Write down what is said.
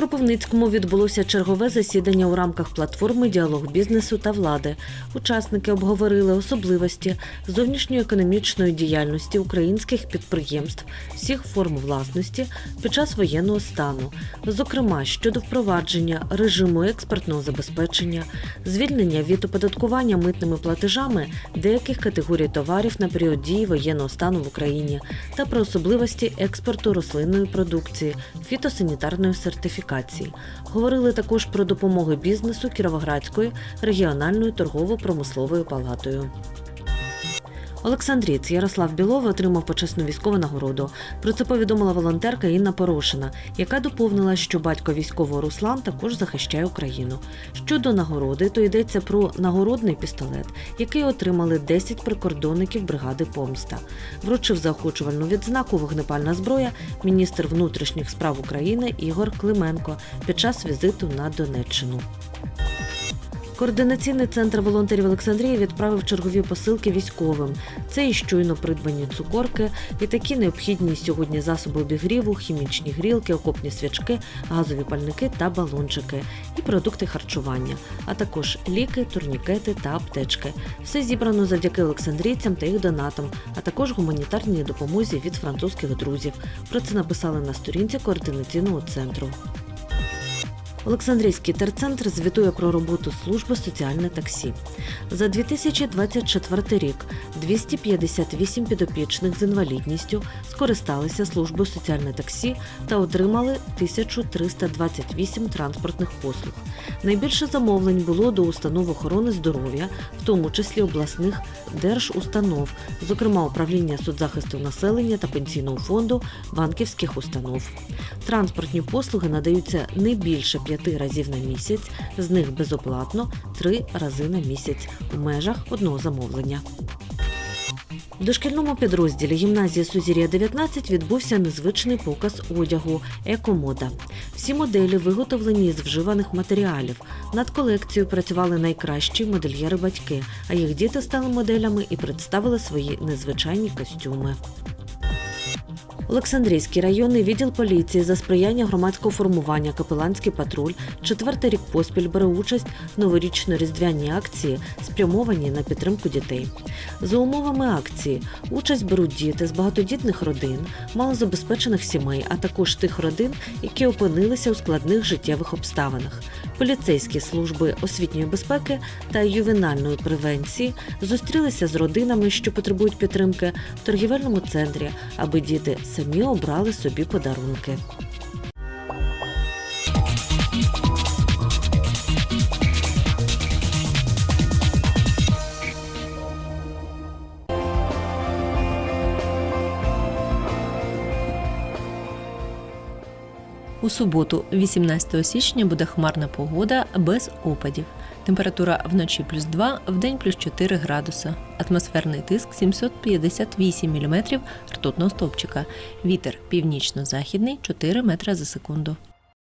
Кропивницькому відбулося чергове засідання у рамках платформи Діалог бізнесу та влади. Учасники обговорили особливості зовнішньоекономічної діяльності українських підприємств всіх форм власності під час воєнного стану, зокрема щодо впровадження режиму експортного забезпечення, звільнення від оподаткування митними платежами деяких категорій товарів на період дії воєнного стану в Україні та про особливості експорту рослинної продукції, фітосанітарної сертифікації. Говорили також про допомогу бізнесу Кіровоградською регіональною торгово-промисловою палатою. Олександрієць Ярослав Білов отримав почесну військову нагороду. Про це повідомила волонтерка Інна Порошина, яка доповнила, що батько військового Руслан також захищає Україну. Щодо нагороди, то йдеться про нагородний пістолет, який отримали 10 прикордонників бригади Помста. Вручив заохочувальну відзнаку вогнепальна зброя міністр внутрішніх справ України Ігор Клименко під час візиту на Донеччину. Координаційний центр волонтерів Олександрії відправив чергові посилки військовим. Це і щойно придбані цукорки, і такі необхідні сьогодні засоби обігріву, хімічні грілки, окопні свічки, газові пальники та балончики, і продукти харчування, а також ліки, турнікети та аптечки. Все зібрано завдяки олександрійцям та їх донатам, а також гуманітарній допомозі від французьких друзів. Про це написали на сторінці координаційного центру. Олександрійський терцентр звітує про роботу служби соціальне таксі. За 2024 рік 258 підопічних з інвалідністю скористалися службою соціальне таксі та отримали 1328 транспортних послуг. Найбільше замовлень було до установ охорони здоров'я, в тому числі обласних держустанов, зокрема управління соцзахисту населення та пенсійного фонду, банківських установ. Транспортні послуги надаються не більше п'яти разів на місяць, з них безоплатно три рази на місяць у межах одного замовлення. В дошкільному підрозділі гімназії Сузір'я 19 відбувся незвичний показ одягу екомода. Всі моделі виготовлені з вживаних матеріалів. Над колекцією працювали найкращі модельєри-батьки, а їх діти стали моделями і представили свої незвичайні костюми. Олександрійський районний відділ поліції за сприяння громадського формування Капеланський патруль четвертий рік поспіль бере участь в новорічно-різдвяній акції, спрямованій на підтримку дітей. За умовами акції участь беруть діти з багатодітних родин, малозабезпечених сімей, а також тих родин, які опинилися у складних життєвих обставинах. Поліцейські служби освітньої безпеки та ювенальної превенції зустрілися з родинами, що потребують підтримки в торгівельному центрі, аби діти самі обрали собі подарунки. У суботу, 18 січня, буде хмарна погода без опадів. Температура вночі плюс 2, вдень плюс 4 градуса. Атмосферний тиск 758 мм ртутного стовпчика. Вітер північно-західний 4 метра за секунду.